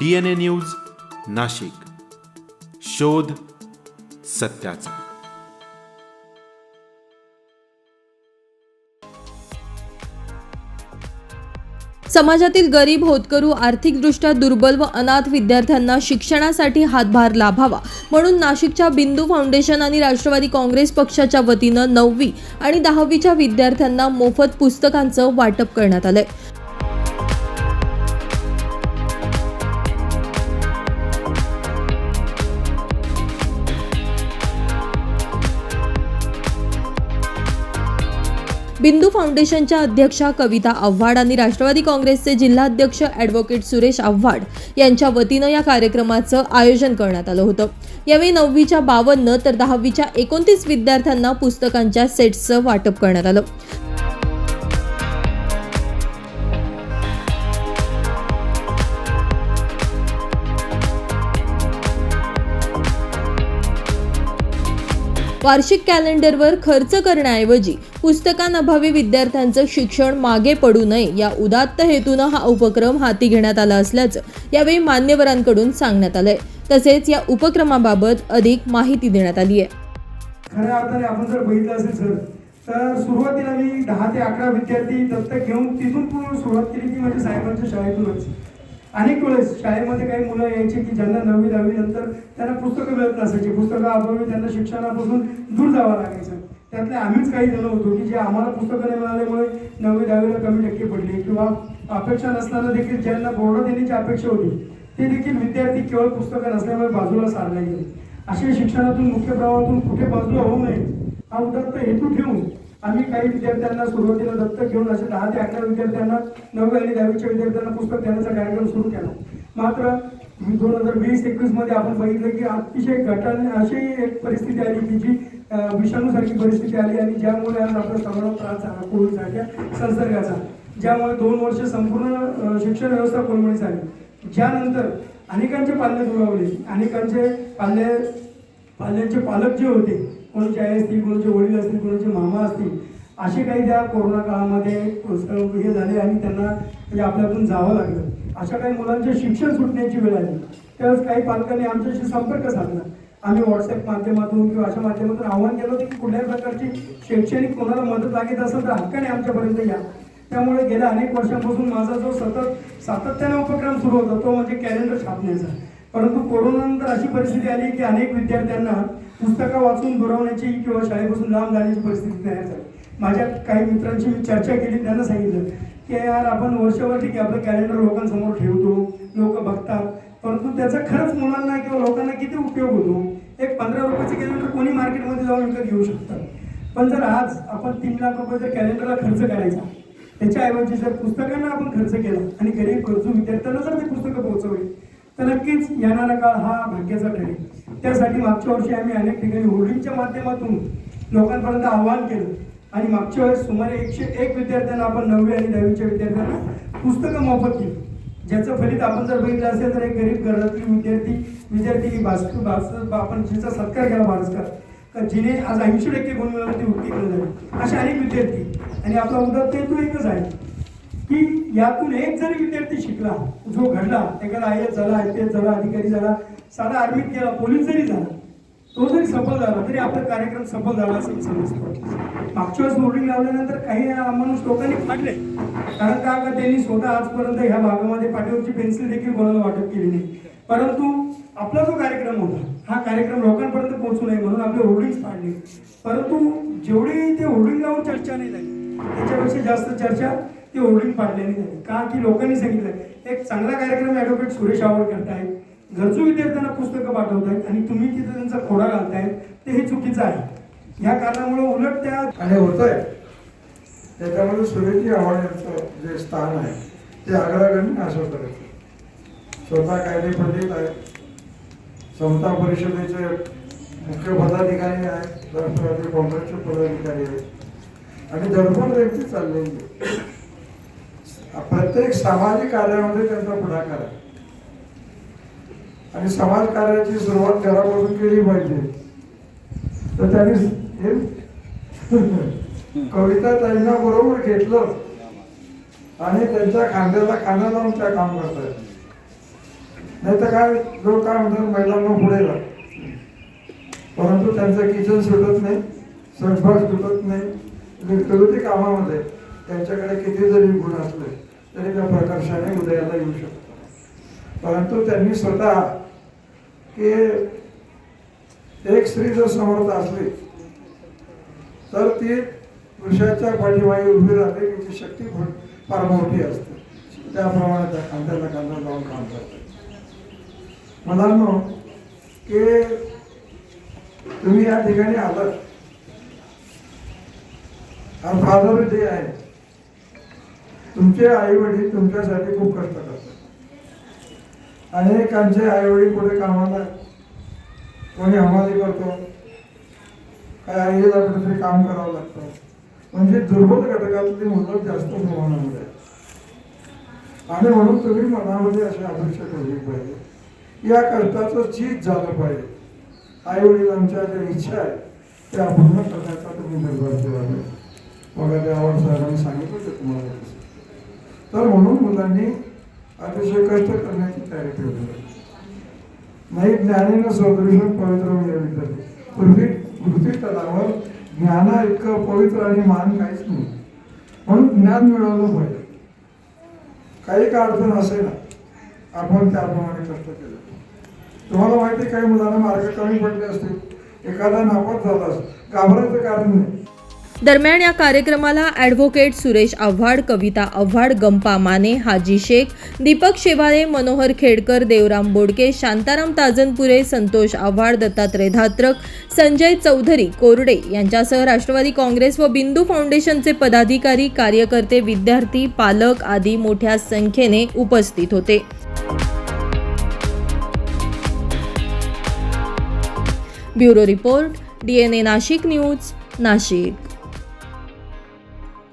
DNA news Nashik. शोध सत्याचा. समाजातील गरीब होतकरू आर्थिकदृष्ट्या दुर्बल व अनाथ विद्यार्थ्यांना शिक्षणासाठी हातभार लाभावा म्हणून नाशिकच्या बिंदू फाउंडेशन आणि राष्ट्रवादी काँग्रेस पक्षाच्या वतीनं नववी आणि दहावीच्या विद्यार्थ्यांना मोफत पुस्तकांचं वाटप करण्यात आलंय. बिंदू फाउंडेशनच्या अध्यक्षा कविता आव्हाड आणि राष्ट्रवादी काँग्रेसचे जिल्हाध्यक्ष ॲडव्होकेट सुरेश आव्हाड यांच्या वतीनं या कार्यक्रमाचं आयोजन करण्यात आलं होतं. यावेळी नववीच्या बावन्न तर दहावीच्या एकोणतीस विद्यार्थ्यांना पुस्तकांच्या सेट्सचं वाटप करण्यात आलं. वार्षिक कॅलेंडरवर खर्च करण्याऐवजी पुस्तकांअभावी विद्यार्थ्यांचं शिक्षण मागे पडू नये या उदात्त हेतूनं हा उपक्रम हाती घेण्यात आला असल्याचं यावेळी मान्यवरांकडून सांगण्यात आलंय. तसेच या उपक्रमाबाबत अधिक माहिती देण्यात आली आहे. खऱ्या अर्थाने आपण जर बघितलं असेल सर तर सुरुवातीला मी दहा ते अकरा विद्यार्थी दत्तक घेऊन तिथून पूर्ण सुरुवात केली ती माझ्या साहेबांच्या शाळेतूनच. अनेक वेळेस शाळेमध्ये काही मुलं यायची की ज्यांना नववी दहावी नंतर त्यांना पुस्तकं मिळत नसायची. पुस्तकं अभावी त्यांना शिक्षणापासून दूर जावं लागायचं. त्यातले आम्हीच काही जण होतो की जे आम्हाला पुस्तकं नाही मिळाल्यामुळे नववी दहावीला कमी टक्के पडले किंवा अपेक्षा नसताना देखील ज्यांना बोर्ड देण्याची अपेक्षा होती ते देखील विद्यार्थी केवळ पुस्तकं नसल्यामुळे बाजूला सारले गेले. असे शिक्षणातून मुख्य प्रवाहातून कुठे बाजूला होऊ नये हा उदात्त हेतू ठेवून आम्ही काही विद्यार्थ्यांना सुरुवातीला दत्तक घेऊन असे दहा ते अकरा विद्यार्थ्यांना नववी आणि दहावीच्या विद्यार्थ्यांना पुस्तक देण्याचा कार्यक्रम सुरू केला. मात्र दोन हजार वीस एकवीसमध्ये आपण बघितलं की अतिशय घटाने अशी एक परिस्थिती आली की जी विषाणूसारखी परिस्थिती आली आणि ज्यामुळे आज आपला सर्वांना त्रास झाला कोविडसारख्या संसर्गाचा. ज्यामुळे दोन वर्ष संपूर्ण शिक्षण व्यवस्था कोलमडी झाली. ज्यानंतर अनेकांचे पाल्य दुरावले अनेकांचे पाल्य पाल्यांचे पालक जे होते कोणाचे आई असतील कोणाचे वडील असतील कोणाचे मामा असतील असे काही त्या कोरोना काळामध्ये हे झाले आणि त्यांना म्हणजे आपल्यातून जावं लागलं. अशा काही मुलांचे शिक्षण सुटण्याची वेळ आली. त्यावेळेस काही पालकांनी आमच्याशी संपर्क साधला. आम्ही व्हॉट्सअप माध्यमातून किंवा अशा माध्यमातून आव्हान केलं होतं की कुठल्याही प्रकारची शैक्षणिक कोणाला मदत लागत असेल तर हक्काने आमच्यापर्यंत या. त्यामुळे गेल्या अनेक वर्षांपासून माझा जो सतत सातत्याने उपक्रम सुरू होता तो म्हणजे कॅलेंडर छापण्याचा. परंतु कोरोनानंतर अशी परिस्थिती आली की अनेक विद्यार्थ्यांना पुस्तकं वाचून बरवण्याची किंवा शाळेपासून लांब जाण्याची परिस्थिती तयार झाली. माझ्या काही मित्रांची मी चर्चा केली त्यांना सांगितलं की यार आपण वर्षभर ठीक आहे आपलं कॅलेंडर लोकांसमोर ठेवतो लोक बघतात परंतु त्याचा खरंच मुलांना किंवा लोकांना किती उपयोग होतो? एक पंधरा रुपयाचं कॅलेंडर कोणी मार्केटमध्ये जाऊन विकत घेऊ शकतात पण जर आज आपण तीन लाख रुपये जर कॅलेंडरला खर्च करायचा त्याच्याऐवजी जर पुस्तकांना आपण खर्च केला आणि गरीब गरजू विद्यार्थ्यांना जर ते पुस्तकं पोहोचवली तर नक्कीच येणारा काळ हा भाग्याचा ठरेल. त्यासाठी मागच्या वर्षी आम्ही अनेक ठिकाणी होर्डिंगच्या माध्यमातून लोकांपर्यंत आवाहन केलं. आणि मागच्या वेळेस सुमारे एकशे एक विद्यार्थ्यांना आपण नववी आणि दहावीच्या विद्यार्थ्यांना पुस्तकं मोफत केली ज्याचं फलित आपण जर बघितलं असेल तर एक गरीब घरातील विद्यार्थी विद्यार्थी भास्कर भास्कर आपण जिचा सत्कार केला भास्कर. का जिने आज ऐंशी टक्के गुण मिळवले ते उत्तीर्ण झाले. असे अनेक विद्यार्थी. आणि आपला उदात्त हेतू एकच आहे. की यातून एक जरी विद्यार्थी शिकला जो घडला एखादा आय एस झाला आय पी एस झाला अधिकारी झाला साधा आर्मीत गेला पोलीस जरी झाला तो जरी सफल झाला तरी आपला कार्यक्रम सफल झाला असेल समजतो. मागच्या वेळेस बोर्डिंग लावल्यानंतर काही माणूस लोकांनी फाडले कारण का? का त्यांनी स्वतः आजपर्यंत ह्या भागामध्ये पाठीवरची पेन्सिल देखील कोणाला वाटप केली नाही. परंतु आपला जो कार्यक्रम होता हा कार्यक्रम लोकांपर्यंत पोहोचू नये म्हणून आपले होर्डिंग्स पाडले परंतु जेवढी ते होर्डिंग लावून चर्चा नाही झाली त्याच्यापेक्षा जास्त चर्चा ती ओढून पाडलेली नाही का? की लोकांनी सांगितलं. एक चांगला कार्यक्रम ॲडव्होकेट सुरेश आवड करतायत गरजू विद्यार्थ्यांना पुस्तकं पाठवतायत आणि तुम्ही तिथे त्यांचा खोडा घालतायत ते हे चुकीचं आहे. या कारणामुळे उलट त्या आणि होत आहे त्याच्यामध्ये सुरेशजी आव्हाड यांचं जे स्थान आहे ते आग्रागणी आश्वस्त करते स्वतः कायदे पंडित आहेत समता परिषदेचे मुख्य पदाधिकारी आहेत राष्ट्रवादी काँग्रेसचे पदाधिकारी आहेत आणि धडपड व्यक्ती चाललेली आहे. प्रत्येक सामाजिक कार्यामध्ये त्यांचा पुढाकार आहे. आणि समाज कार्याची सुरुवात घरापासून केली पाहिजे. तर त्यांनी हे कविता त्यांना बरोबर घेतलं आणि त्यांच्या खांद्याला खांदा लावून त्या काम करतायत. नाही तर काय लोक काय म्हणतात महिलांना पुढे जा. परंतु त्यांचं किचन सुटत नाही स्वयंपाक सुटत नाही विरोधी कामामध्ये त्यांच्याकडे किती जरी गुण असले तरी त्या प्रकर्षाने उदयाला येऊ शकतात. परंतु त्यांनी स्वतः की एक स्त्री जर समर्थ असली तर ती पुरुषाच्या पाठीमागे उभी राहते तिची शक्ती फार- फार मोठी असते. त्याप्रमाणे त्या खांद्याला खांदा लावून काम करते. मुलांनो की तुम्ही या ठिकाणी आलात. फादर डे आहे तुमचे आई वडील तुमच्यासाठी खूप कष्ट करतात. अनेकांचे आई वडील कुठे कामाला कोणी हमाली करतो. काय आईला कुठेतरी काम करावं लागतं. म्हणजे दुर्बल घटकातली मुलं जास्त प्रमाणामध्ये आणि म्हणून तुम्ही मनामध्ये अशी अपेक्षा ठेवली पाहिजे. या कष्टाचं चीज झालं पाहिजे. आई वडिलांच्या ज्या इच्छा आहेत त्या पूर्ण करण्याचा तुम्ही निर्भर केला पाहिजे. मग आवड साहेबांनी सांगितलं ते तुम्हाला. तर म्हणून मुलांनी अतिशय कष्ट करण्याची तयारी ठेवली नाही ज्ञानेनं सदृश पवित्र मिळवित पूर्वी पृथ्वी तलावर ज्ञाना इतकं पवित्र आणि मान काहीच नाही. म्हणून ज्ञान मिळवलं पाहिजे. काही का अडचण असेल आपण त्याप्रमाणे कष्ट केलं. तुम्हाला माहिती आहे, काही मुलांना मार्ग कमी पडले असतील एखादा नापास झाला असेल घाबरायचं कारण नाही. दरम्यान या कार्यक्रमाला ॲडव्होकेट सुरेश आव्हाड कविता आव्हाड गंपा माने हाजी शेख दीपक शेवाळे मनोहर खेडकर देवराम बोडके शांताराम ताजनपुरे संतोष आव्हाड दत्तात्रय धात्रक संजय चौधरी कोरडे यांच्यासह राष्ट्रवादी काँग्रेस व बिंदू फाउंडेशनचे पदाधिकारी कार्यकर्ते विद्यार्थी पालक आदी मोठ्या संख्येने उपस्थित होते. Bureau report D N A Nashik news Nashik.